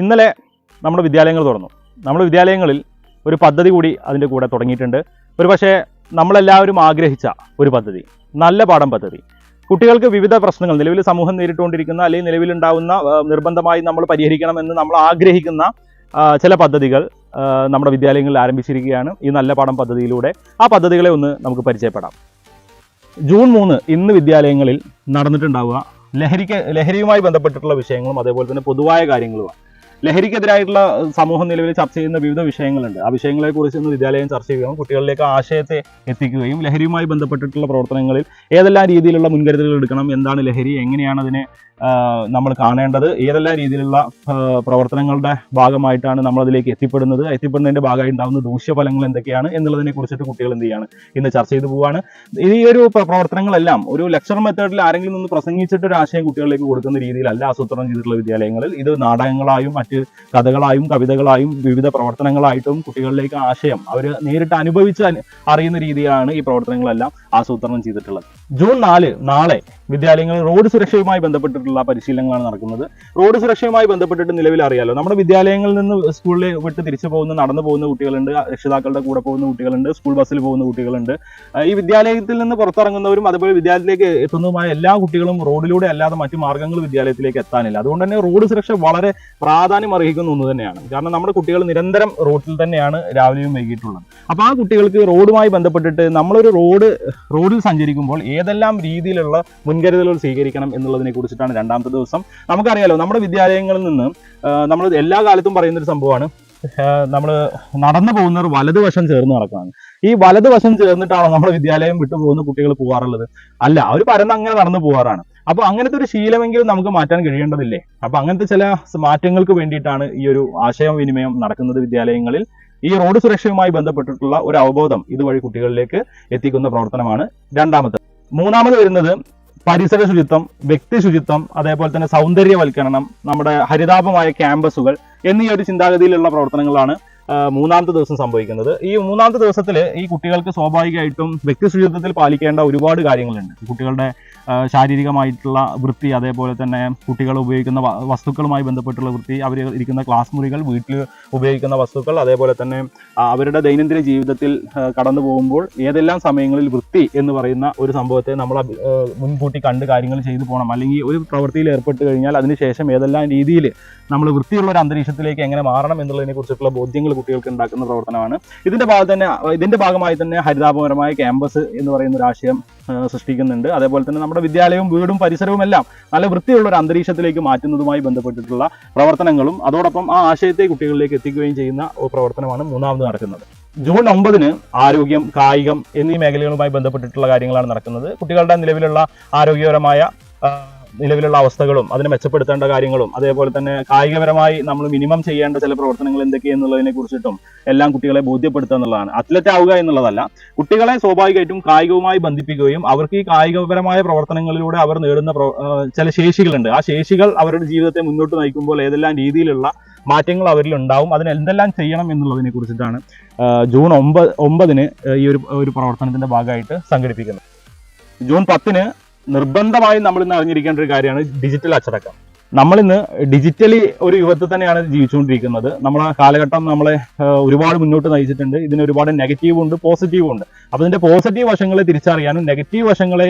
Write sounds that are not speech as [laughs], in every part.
ഇന്നലെ നമ്മുടെ വിദ്യാലയങ്ങൾ തുറന്നു. നമ്മുടെ വിദ്യാലയങ്ങളിൽ ഒരു പദ്ധതി കൂടി അതിന്റെ കൂടെ തുടങ്ങിയിട്ടുണ്ട്. ഒരു പക്ഷേ നമ്മളെല്ലാവരും ആഗ്രഹിച്ച ഒരു പദ്ധതി നല്ല പാഠം പദ്ധതി. കുട്ടികൾക്ക് വിവിധ പ്രശ്നങ്ങൾ നിലവിൽ സമൂഹം നേരിട്ടുകൊണ്ടിരിക്കുന്ന അല്ലെങ്കിൽ നിലവിലുണ്ടാവുന്ന നിർബന്ധമായി നമ്മൾ പരിഹരിക്കണമെന്ന് നമ്മൾ ആഗ്രഹിക്കുന്ന ചില പദ്ധതികൾ നമ്മുടെ വിദ്യാലയങ്ങളിൽ ആരംഭിച്ചിരിക്കുകയാണ്. ഈ നല്ല പാഠം പദ്ധതിയിലൂടെ ആ പദ്ധതികളെ ഒന്ന് നമുക്ക് പരിചയപ്പെടാം. ജൂൺ മൂന്ന് ഇന്ന് വിദ്യാലയങ്ങളിൽ നടന്നിട്ടുണ്ടാവുക ലഹരിക്ക് ലഹരിയുമായി ബന്ധപ്പെട്ടിട്ടുള്ള വിഷയങ്ങളും അതേപോലെ തന്നെ പൊതുവായ കാര്യങ്ങളുമാണ്. ലഹരിക്കെതിരായിട്ടുള്ള സമൂഹം നിലവിൽ ചർച്ച ചെയ്യുന്ന വിവിധ വിഷയങ്ങളുണ്ട്. ആ വിഷയങ്ങളെ കുറിച്ച് ഇന്ന് വിദ്യാലയം ചർച്ച ചെയ്യുകയും കുട്ടികളിലേക്ക് ആശയത്തെ എത്തിക്കുകയും ലഹരിയുമായി ബന്ധപ്പെട്ടിട്ടുള്ള പ്രവർത്തനങ്ങളിൽ ഏതെല്ലാം രീതിയിലുള്ള മുൻകരുതലുകൾ എടുക്കണം എന്താണ് ലഹരി എങ്ങനെയാണ് അതിനെ നമ്മൾ കാണേണ്ടത് ഏതെല്ലാം രീതിയിലുള്ള പ്രവർത്തനങ്ങളുടെ ഭാഗമായിട്ടാണ് നമ്മൾ അതിലേക്ക് എത്തിപ്പെടുന്നത് എത്തിപ്പെടുന്നതിന്റെ ഭാഗമായി ഉണ്ടാകുന്ന ദൂഷ്യഫലങ്ങൾ എന്തൊക്കെയാണ് എന്നുള്ളതിനെ കുറിച്ചിട്ട് കുട്ടികൾ എന്ത് ചെയ്യാണ്? ഇന്ന് ചർച്ച ചെയ്തു പോവുകയാണ് ഈ ഒരു പ്രവർത്തനങ്ങളെല്ലാം ഒരു ലെക്ചർ മെത്തേഡിൽ ആരെങ്കിലും ഒന്ന് പ്രസംഗിച്ചിട്ട് ഒരു ആശയം കുട്ടികളിലേക്ക് കൊടുക്കുന്ന രീതിയിലല്ല ആസൂത്രണം ചെയ്തിട്ടുള്ള വിദ്യാലയങ്ങളിൽ. ഇത് നാടകങ്ങളായും മറ്റ് കഥകളായും കവിതകളായും വിവിധ പ്രവർത്തനങ്ങളായിട്ടും കുട്ടികളിലേക്ക് ആശയം അവർ നേരിട്ട് അനുഭവിച്ച് അനു- അറിയുന്ന രീതിയിലാണ് ഈ പ്രവർത്തനങ്ങളെല്ലാം ആസൂത്രണം ചെയ്തിട്ടുള്ളത്. ജൂൺ നാല് നാളെ വിദ്യാലയങ്ങളിൽ റോഡ് സുരക്ഷയുമായി ബന്ധപ്പെട്ടിട്ടുള്ള പരിശീലനങ്ങളാണ് നടക്കുന്നത്. റോഡ് സുരക്ഷയുമായി ബന്ധപ്പെട്ടിട്ട് നിലവിൽ അറിയാലോ നമ്മുടെ വിദ്യാലയങ്ങളിൽ നിന്ന് സ്കൂളിൽ വിട്ട് തിരിച്ചു പോകുന്ന നടന്നു പോകുന്ന കുട്ടികളുണ്ട് രക്ഷിതാക്കളുടെ കൂടെ പോകുന്ന കുട്ടികളുണ്ട് സ്കൂൾ ബസ്സിൽ പോകുന്ന കുട്ടികളുണ്ട്. ഈ വിദ്യാലയത്തിൽ നിന്ന് പുറത്തിറങ്ങുന്നവരും അതുപോലെ വിദ്യാലയത്തിലേക്ക് എത്തുന്നതുമായ എല്ലാ കുട്ടികളും റോഡിലൂടെ അല്ലാതെ മറ്റു മാർഗങ്ങൾ വിദ്യാലയത്തിലേക്ക് എത്താനില്ല. അതുകൊണ്ട് തന്നെ റോഡ് സുരക്ഷ വളരെ പ്രാധാന്യം അർഹിക്കുന്ന ഒന്ന് തന്നെയാണ്. കാരണം നമ്മുടെ കുട്ടികൾ നിരന്തരം റോഡിൽ തന്നെയാണ് രാവിലെയും വൈകിട്ടുള്ളത് അപ്പോൾ ആ കുട്ടികൾക്ക് റോഡുമായി ബന്ധപ്പെട്ടിട്ട് നമ്മളൊരു റോഡ് റോഡിൽ സഞ്ചരിക്കുമ്പോൾ ഏതെല്ലാം രീതിയിലുള്ള മുൻകരുതലുകൾ സ്വീകരിക്കണം എന്നുള്ളതിനെ കുറിച്ചിട്ടാണ് രണ്ടാമത്തെ ദിവസം. നമുക്കറിയാലോ നമ്മുടെ വിദ്യാലയങ്ങളിൽ നിന്ന് നമ്മൾ എല്ലാ കാലത്തും പറയുന്ന ഒരു സംഭവമാണ് നമ്മൾ നടന്നു പോകുന്നവർ വലതുവശം ചേർന്ന് നടക്കുകയാണ്. ഈ വലതുവശം ചേർന്നിട്ടാണോ നമ്മുടെ വിദ്യാലയം വിട്ടു പോകുന്ന കുട്ടികൾ പോകാറുള്ളത് അല്ല അവർ പരന്ന് അങ്ങനെ നടന്നു പോകാറാണ് അപ്പൊ അങ്ങനത്തെ ഒരു ശീലമെങ്കിലും നമുക്ക് മാറ്റാൻ കഴിയേണ്ടതില്ലേ? അപ്പൊ അങ്ങനത്തെ ചില മാറ്റങ്ങൾക്ക് വേണ്ടിയിട്ടാണ് ഈ ഒരു ആശയവിനിമയം നടക്കുന്നത് വിദ്യാലയങ്ങളിൽ. ഈ റോഡ് സുരക്ഷയുമായി ബന്ധപ്പെട്ടിട്ടുള്ള ഒരു അവബോധം ഇതുവഴി കുട്ടികളിലേക്ക് എത്തിക്കുന്ന പ്രവർത്തനമാണ് രണ്ടാമത്തെ. മൂന്നാമത് വരുന്നത് പരിസര ശുചിത്വം വ്യക്തി ശുചിത്വം അതേപോലെ തന്നെ സൗന്ദര്യവൽക്കരണം നമ്മുടെ ഹരിതാപമായ ക്യാമ്പസുകൾ എന്നീ ഒരു ചിന്താഗതിയിലുള്ള പ്രവർത്തനങ്ങളാണ് മൂന്നാമത്തെ ദിവസം സംഭവിക്കുന്നത്. ഈ മൂന്നാമത്തെ ദിവസത്തിൽ ഈ കുട്ടികൾക്ക് സ്വാഭാവികമായിട്ടും വ്യക്തി ശുചിത്വത്തിൽ പാലിക്കേണ്ട ഒരുപാട് കാര്യങ്ങളുണ്ട്. കുട്ടികളുടെ ശാരീരികമായിട്ടുള്ള വൃത്തി അതേപോലെ തന്നെ കുട്ടികൾ ഉപയോഗിക്കുന്ന വസ്തുക്കളുമായി ബന്ധപ്പെട്ടുള്ള വൃത്തി അവർ ഇരിക്കുന്ന ക്ലാസ് മുറികൾ വീട്ടിൽ ഉപയോഗിക്കുന്ന വസ്തുക്കൾ അതേപോലെ തന്നെ അവരുടെ ദൈനംദിന ജീവിതത്തിൽ കടന്നു പോകുമ്പോൾ ഏതെല്ലാം സമയങ്ങളിൽ വൃത്തി എന്ന് പറയുന്ന ഒരു സംഭവത്തെ നമ്മൾ മുൻകൂട്ടി കണ്ട് കാര്യങ്ങൾ ചെയ്തു പോകണം അല്ലെങ്കിൽ ഒരു പ്രവൃത്തിയിൽ ഏർപ്പെട്ട് കഴിഞ്ഞാൽ അതിനുശേഷം ഏതെല്ലാം രീതിയിൽ നമ്മൾ വൃത്തിയുള്ള ഒരു അന്തരീക്ഷത്തിലേക്ക് എങ്ങനെ മാറണം എന്നുള്ളതിനെ കുറിച്ചിട്ടുള്ള ബോധ്യങ്ങൾ കുട്ടികൾക്ക് ഉണ്ടാക്കുന്ന പ്രവർത്തനമാണ്. ഇതിന്റെ ഭാഗത്ത് തന്നെ ഇതിന്റെ ഭാഗമായി തന്നെ ഹരിതാപകരമായ ക്യാമ്പസ് എന്ന് പറയുന്ന ഒരു ആശയം സൃഷ്ടിക്കുന്നുണ്ട്. അതേപോലെ തന്നെ നമ്മുടെ വിദ്യാലയവും വീടും പരിസരവും എല്ലാം നല്ല വൃത്തിയുള്ള ഒരു അന്തരീക്ഷത്തിലേക്ക് മാറ്റുന്നതുമായി ബന്ധപ്പെട്ടിട്ടുള്ള പ്രവർത്തനങ്ങളും അതോടൊപ്പം ആ ആശയത്തെ കുട്ടികളിലേക്ക് എത്തിക്കുകയും ചെയ്യുന്ന പ്രവർത്തനമാണ് മൂന്നാമത് നടക്കുന്നത്. ജൂൺ ഒമ്പതിന് ആരോഗ്യം കായികം എന്നീ മേഖലകളുമായി ബന്ധപ്പെട്ടിട്ടുള്ള കാര്യങ്ങളാണ് നടക്കുന്നത്. കുട്ടികളുടെ നിലവിലുള്ള ആരോഗ്യപരമായ നിലവിലുള്ള അവസ്ഥകളും അതിനെ മെച്ചപ്പെടുത്തേണ്ട കാര്യങ്ങളും അതേപോലെ തന്നെ കായികപരമായി നമ്മൾ മിനിമം ചെയ്യേണ്ട ചില പ്രവർത്തനങ്ങൾ എന്തൊക്കെയെന്നുള്ളതിനെ കുറിച്ചിട്ടും എല്ലാം കുട്ടികളെ ബോധ്യപ്പെടുത്തുക എന്നുള്ളതാണ്. അത്ലറ്റ് ആവുക എന്നുള്ളതല്ല കുട്ടികളെ സ്വാഭാവികമായിട്ടും കായികവുമായി ബന്ധിപ്പിക്കുകയും അവർക്ക് ഈ കായികപരമായ പ്രവർത്തനങ്ങളിലൂടെ അവർ നേടുന്ന ചില ശേഷികളുണ്ട്. ആ ശേഷികൾ അവരുടെ ജീവിതത്തെ മുന്നോട്ട് നയിക്കുമ്പോൾ ഏതെല്ലാം രീതിയിലുള്ള മാറ്റങ്ങൾ അവരിൽ ഉണ്ടാവും അതിന് എന്തെല്ലാം ചെയ്യണം എന്നുള്ളതിനെ കുറിച്ചിട്ടാണ് ജൂൺ ഒമ്പത് ഒമ്പതിന് ഈ ഒരു ഒരു പ്രവർത്തനത്തിന്റെ ഭാഗമായിട്ട് സംഘടിപ്പിക്കുന്നത്. ജൂൺ പത്തിന് നിർബന്ധമായും നമ്മൾ ഇന്ന് അറിഞ്ഞിരിക്കേണ്ട ഒരു കാര്യമാണ് ഡിജിറ്റൽ അച്ചടക്കം. നമ്മൾ ഇന്ന് ഡിജിറ്റലി ഒരു യുഗത്തിൽ തന്നെയാണ് ജീവിച്ചുകൊണ്ടിരിക്കുന്നത്. നമ്മളെ കാലഘട്ടം നമ്മളെ ഒരുപാട് മുന്നോട്ട് നയിച്ചിട്ടുണ്ട്. ഇതിന് ഒരുപാട് നെഗറ്റീവും ഉണ്ട് പോസിറ്റീവും ഉണ്ട്. അപ്പൊ ഇതിന്റെ പോസിറ്റീവ് വശങ്ങളെ തിരിച്ചറിയാനും നെഗറ്റീവ് വശങ്ങളെ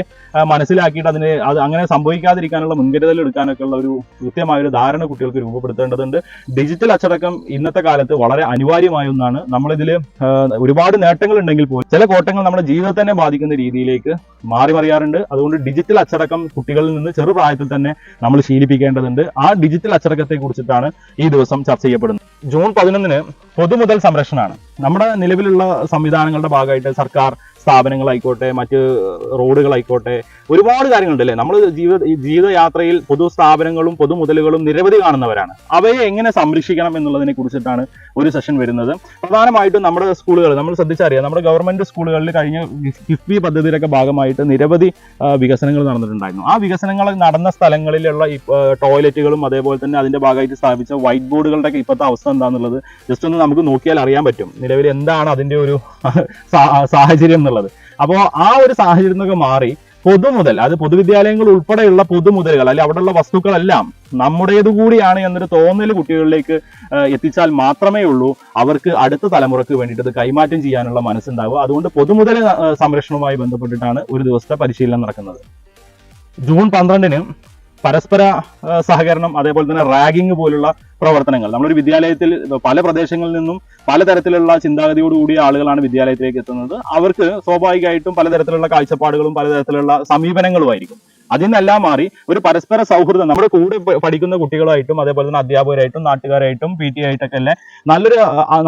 മനസ്സിലാക്കിയിട്ട് അതിന് അത് അങ്ങനെ സംഭവിക്കാതിരിക്കാനുള്ള മുൻകരുതൽ എടുക്കാനൊക്കെ ഉള്ള ഒരു കൃത്യമായ ഒരു ധാരണ കുട്ടികൾക്ക് രൂപപ്പെടുത്തേണ്ടതുണ്ട്. ഡിജിറ്റൽ അച്ചടക്കം ഇന്നത്തെ കാലത്ത് വളരെ അനിവാര്യമായ ഒന്നാണ്. നമ്മളിതിൽ ഒരുപാട് നേട്ടങ്ങൾ ഉണ്ടെങ്കിൽ പോലും ചില കോട്ടങ്ങൾ നമ്മുടെ ജീവിതത്തെ തന്നെ ബാധിക്കുന്ന രീതിയിലേക്ക് മാറി മറിയാറുണ്ട് അതുകൊണ്ട് ഡിജിറ്റൽ അച്ചടക്കം കുട്ടികളിൽ നിന്ന് ചെറുപ്രായത്തിൽ തന്നെ നമ്മൾ ശീലിപ്പിക്കേണ്ടതുണ്ട് ആ ഡിജിറ്റൽ അച്ചടക്കത്തെ കുറിച്ചിട്ടാണ് ഈ ദിവസം ചർച്ച ചെയ്യപ്പെടുന്നത്. ജൂൺ പതിനൊന്നിന് പൊതുമുതൽ സംരക്ഷണമാണ്. നമ്മുടെ നിലവിലുള്ള സംവിധാനങ്ങളുടെ ഭാഗമായിട്ട് സർക്കാർ സ്ഥാപനങ്ങളായിക്കോട്ടെ മറ്റ് റോഡുകളായിക്കോട്ടെ ഒരുപാട് കാര്യങ്ങളുണ്ട് അല്ലേ നമ്മൾ ജീവിത ജീവിതയാത്രയിൽ പൊതു സ്ഥാപനങ്ങളും പൊതുമുതലുകളും നിരവധി കാണുന്നവരാണ്. അവയെ എങ്ങനെ സംരക്ഷിക്കണം എന്നുള്ളതിനെ കുറിച്ചിട്ടാണ് ഒരു സെഷൻ വരുന്നത്. പ്രധാനമായിട്ടും നമ്മുടെ സ്കൂളുകൾ നമ്മൾ ശ്രദ്ധിച്ചറിയാം നമ്മുടെ ഗവൺമെന്റ് സ്കൂളുകളിൽ കഴിഞ്ഞ കിഫ്ബി പദ്ധതിയിലൊക്കെ ഭാഗമായിട്ട് നിരവധി വികസനങ്ങൾ നടന്നിട്ടുണ്ടായിരുന്നു. ആ വികസനങ്ങൾ നടന്ന സ്ഥലങ്ങളിലുള്ള ടോയ്ലറ്റുകളും അതേപോലെ തന്നെ അതിന്റെ ഭാഗമായിട്ട് സ്ഥാപിച്ച വൈറ്റ് ബോർഡുകളുടെ ഒക്കെ ഇപ്പോഴത്തെ അവസ്ഥ എന്താണെന്നുള്ളത് ജസ്റ്റ് ഒന്ന് നമുക്ക് നോക്കിയാൽ അറിയാൻ പറ്റും. നിലവിൽ എന്താണ് അതിന്റെ ഒരു [laughs] സാഹചര്യം അപ്പോൾ ആ ഒരു സാഹചര്യം നിന്നൊക്കെ മാറി പൊതുമുതൽ അത് പൊതുവിദ്യാലയങ്ങൾ ഉൾപ്പെടെയുള്ള പൊതുമുതലുകൾ അല്ലെങ്കിൽ അവിടെയുള്ള വസ്തുക്കളെല്ലാം നമ്മുടേത് കൂടിയാണ് എന്നൊരു തോന്നൽ കുട്ടികളിലേക്ക് എത്തിച്ചാൽ മാത്രമേ ഉള്ളൂ. അവർക്ക് അടുത്ത തലമുറയ്ക്ക് വേണ്ടിയിട്ട് ഇത് കൈമാറ്റം ചെയ്യാനുള്ള മനസ്സുണ്ടാവുക. അതുകൊണ്ട് പൊതുമുതൽ സംരക്ഷണവുമായി ബന്ധപ്പെട്ടിട്ടാണ് ഒരു ദിവസത്തെ പരിശീലനം നടക്കുന്നത്. ജൂൺ പന്ത്രണ്ടിന് പരസ്പര സഹകരണം അതേപോലെ തന്നെ റാഗിങ് പോലുള്ള പ്രവർത്തനങ്ങൾ. നമ്മളൊരു വിദ്യാലയത്തിൽ പല പ്രദേശങ്ങളിൽ നിന്നും പലതരത്തിലുള്ള ചിന്താഗതിയോടുകൂടിയ ആളുകളാണ് വിദ്യാലയത്തിലേക്ക് എത്തുന്നത്. അവർക്ക് സ്വാഭാവികമായിട്ടും പലതരത്തിലുള്ള കാഴ്ചപ്പാടുകളും പലതരത്തിലുള്ള സമീപനങ്ങളുമായിരിക്കും അതിൽ നിന്നെല്ലാം മാറി ഒരു പരസ്പര സൗഹൃദം നമ്മുടെ കൂടെ പഠിക്കുന്ന കുട്ടികളായിട്ടും അതേപോലെ തന്നെ അധ്യാപകരായിട്ടും നാട്ടുകാരായിട്ടും പി ടി ആയിട്ടൊക്കെ അല്ലെ നല്ലൊരു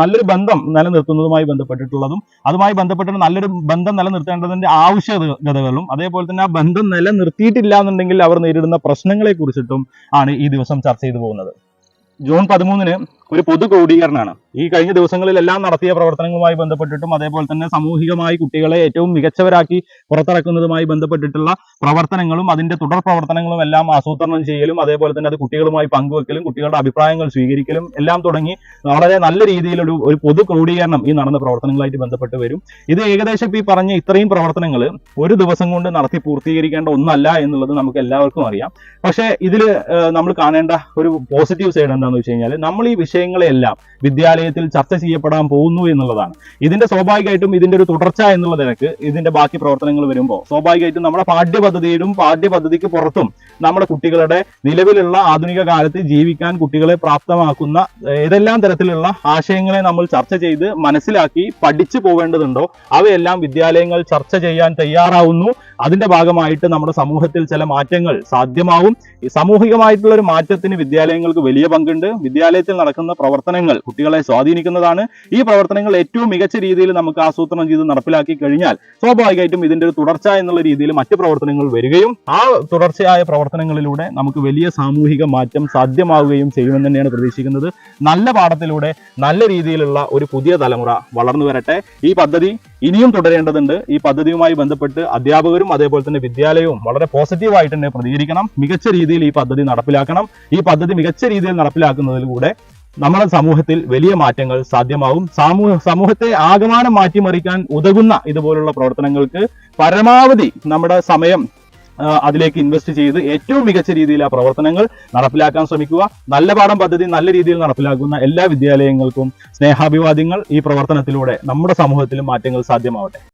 നല്ലൊരു ബന്ധം നിലനിർത്തുന്നതുമായി ബന്ധപ്പെട്ടിട്ടുള്ളതും അതുമായി ബന്ധപ്പെട്ട നല്ലൊരു ബന്ധം നിലനിർത്തേണ്ടതിന്റെ ആവശ്യകതകളും അതേപോലെ തന്നെ ആ ബന്ധം നിലനിർത്തിയിട്ടില്ല എന്നുണ്ടെങ്കിൽ അവർ നേരിടുന്ന പ്രശ്നങ്ങളെ കുറിച്ചിട്ടും ആണ് ഈ ദിവസം ചർച്ച ചെയ്തു പോകുന്നത്. ജൂൺ പതിമൂന്നിന് ഒരു പൊതു ക്രോഡീകരണമാണ്. ഈ കഴിഞ്ഞ ദിവസങ്ങളിലെല്ലാം നടത്തിയ പ്രവർത്തനങ്ങളുമായി ബന്ധപ്പെട്ടിട്ടും അതേപോലെ തന്നെ സാമൂഹികമായി കുട്ടികളെ ഏറ്റവും മികച്ചവരാക്കി പുറത്തിറക്കുന്നതുമായി ബന്ധപ്പെട്ടിട്ടുള്ള പ്രവർത്തനങ്ങളും അതിന്റെ തുടർ പ്രവർത്തനങ്ങളും എല്ലാം ആസൂത്രണം ചെയ്യലും അതേപോലെ തന്നെ അത് കുട്ടികളുമായി പങ്കുവെക്കലും കുട്ടികളുടെ അഭിപ്രായങ്ങൾ സ്വീകരിക്കലും എല്ലാം തുടങ്ങി വളരെ നല്ല രീതിയിലൊരു ഒരു പൊതു ക്രോഡീകരണം ഈ നടന്ന പ്രവർത്തനങ്ങളായിട്ട് ബന്ധപ്പെട്ട് വരും. ഇത് ഏകദേശം ഈ പറഞ്ഞ ഇത്രയും പ്രവർത്തനങ്ങൾ ഒരു ദിവസം കൊണ്ട് നടത്തി പൂർത്തീകരിക്കേണ്ട ഒന്നല്ല എന്നുള്ളത് നമുക്ക് എല്ലാവർക്കും അറിയാം. പക്ഷേ ഇതിൽ നമ്മൾ കാണേണ്ട ഒരു പോസിറ്റീവ് സൈഡ് എന്താണെന്ന് വെച്ച് കഴിഞ്ഞാൽ നമ്മൾ ഈ വിഷയങ്ങളെല്ലാം വിദ്യാലയത്തിൽ ചർച്ച ചെയ്യപ്പെടാൻ പോകുന്നു എന്നുള്ളതാണ്. ഇതിന്റെ സ്വാഭാവികമായിട്ടും ഇതിന്റെ ഒരു തുടർച്ച എന്നുള്ള നിലയ്ക്ക് ഇതിന്റെ ബാക്കി പ്രവർത്തനങ്ങൾ വരുമ്പോൾ സ്വാഭാവികമായിട്ടും നമ്മുടെ പാഠ്യപദ്ധതിയിലും പാഠ്യപദ്ധതിക്ക് പുറത്തും നമ്മുടെ കുട്ടികളുടെ നിലവിലുള്ള ആധുനിക കാലത്ത് ജീവിക്കാൻ കുട്ടികളെ പ്രാപ്തമാക്കുന്ന ഏതെല്ലാം തരത്തിലുള്ള ആശയങ്ങളെ നമ്മൾ ചർച്ച ചെയ്ത് മനസ്സിലാക്കി പഠിച്ചു പോവേണ്ടതുണ്ടോ അവയെല്ലാം വിദ്യാലയങ്ങൾ ചർച്ച ചെയ്യാൻ തയ്യാറാവുന്നു. അതിന്റെ ഭാഗമായിട്ട് നമ്മുടെ സമൂഹത്തിൽ ചില മാറ്റങ്ങൾ സാധ്യമാവും. സാമൂഹികമായിട്ടുള്ള ഒരു മാറ്റത്തിന് വിദ്യാലയങ്ങൾക്ക് വലിയ പങ്കുണ്ട്. വിദ്യാലയത്തിൽ നടക്കുന്ന പ്രവർത്തനങ്ങൾ കുട്ടികളെ സ്വാധീനിക്കുന്നതാണ്. ഈ പ്രവർത്തനങ്ങൾ ഏറ്റവും മികച്ച രീതിയിൽ നമുക്ക് ആസൂത്രണം ചെയ്ത് നടപ്പിലാക്കി കഴിഞ്ഞാൽ സ്വാഭാവികമായിട്ടും ഇതിന്റെ ഒരു തുടർച്ച എന്നുള്ള രീതിയിൽ മറ്റ് പ്രവർത്തനങ്ങൾ വരികയും ആ തുടർച്ചയായ പ്രവർത്തനങ്ങളിലൂടെ നമുക്ക് വലിയ സാമൂഹിക മാറ്റം സാധ്യമാവുകയും ചെയ്യുമെന്ന് തന്നെയാണ് പ്രതീക്ഷിക്കുന്നത്. നല്ല പാഠത്തിലൂടെ നല്ല രീതിയിലുള്ള ഒരു പുതിയ തലമുറ വളർന്നു വരട്ടെ ഈ പദ്ധതി ഇനിയും തുടരേണ്ടതുണ്ട്. ഈ പദ്ധതിയുമായി ബന്ധപ്പെട്ട് അധ്യാപകരും അതേപോലെ തന്നെ വിദ്യാലയവും വളരെ പോസിറ്റീവായിട്ട് തന്നെ പ്രതികരിക്കണം. മികച്ച രീതിയിൽ ഈ പദ്ധതി നടപ്പിലാക്കണം. ഈ പദ്ധതി മികച്ച രീതിയിൽ നടപ്പിലാക്കുന്നതിലൂടെ നമ്മുടെ സമൂഹത്തിൽ വലിയ മാറ്റങ്ങൾ സാധ്യമാവും. സമൂഹ സമൂഹത്തെ ആകമാനം മാറ്റിമറിക്കാൻ ഉതകുന്ന ഇതുപോലുള്ള പ്രവർത്തനങ്ങൾക്ക് പരമാവധി നമ്മുടെ സമയം അതിലേക്ക് ഇൻവെസ്റ്റ് ചെയ്ത് ഏറ്റവും മികച്ച രീതിയിൽ ആ പ്രവർത്തനങ്ങൾ നടപ്പിലാക്കാൻ ശ്രമിക്കുക. നല്ല പാഠം പദ്ധതി നല്ല രീതിയിൽ നടപ്പിലാക്കുന്ന എല്ലാ വിദ്യാലയങ്ങൾക്കും സ്നേഹാഭിവാദ്യങ്ങൾ ഈ പ്രവർത്തനത്തിലൂടെ നമ്മുടെ സമൂഹത്തിലും മാറ്റങ്ങൾ സാധ്യമാവട്ടെ.